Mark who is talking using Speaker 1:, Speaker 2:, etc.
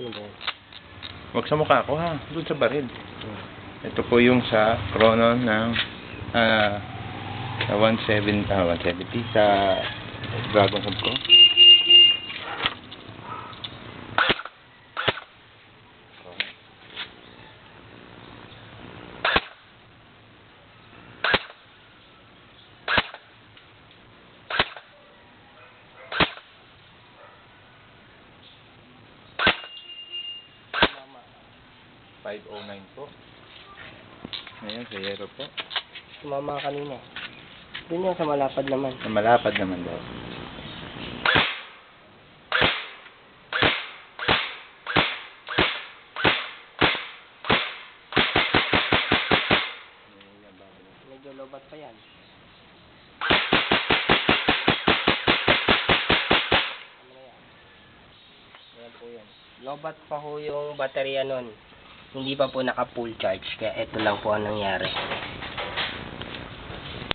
Speaker 1: Ano?
Speaker 2: Huwag sa mukha ko ha. Doon sa baril. Ito po yung sa chrono ng ah sa 17, ah, 170 sa Dragon Hub ko. 509 po. Ngayon, sa Yero po.
Speaker 1: Sumama ka kanina. Doon yan sa malapad naman.
Speaker 2: Na malapad naman daw.
Speaker 1: Medyo lobat pa yan. Ano yan? Ayan po yan. Lobat pa ho yung baterya nun. Hindi pa po naka full charge. Kaya ito lang po ang nangyari.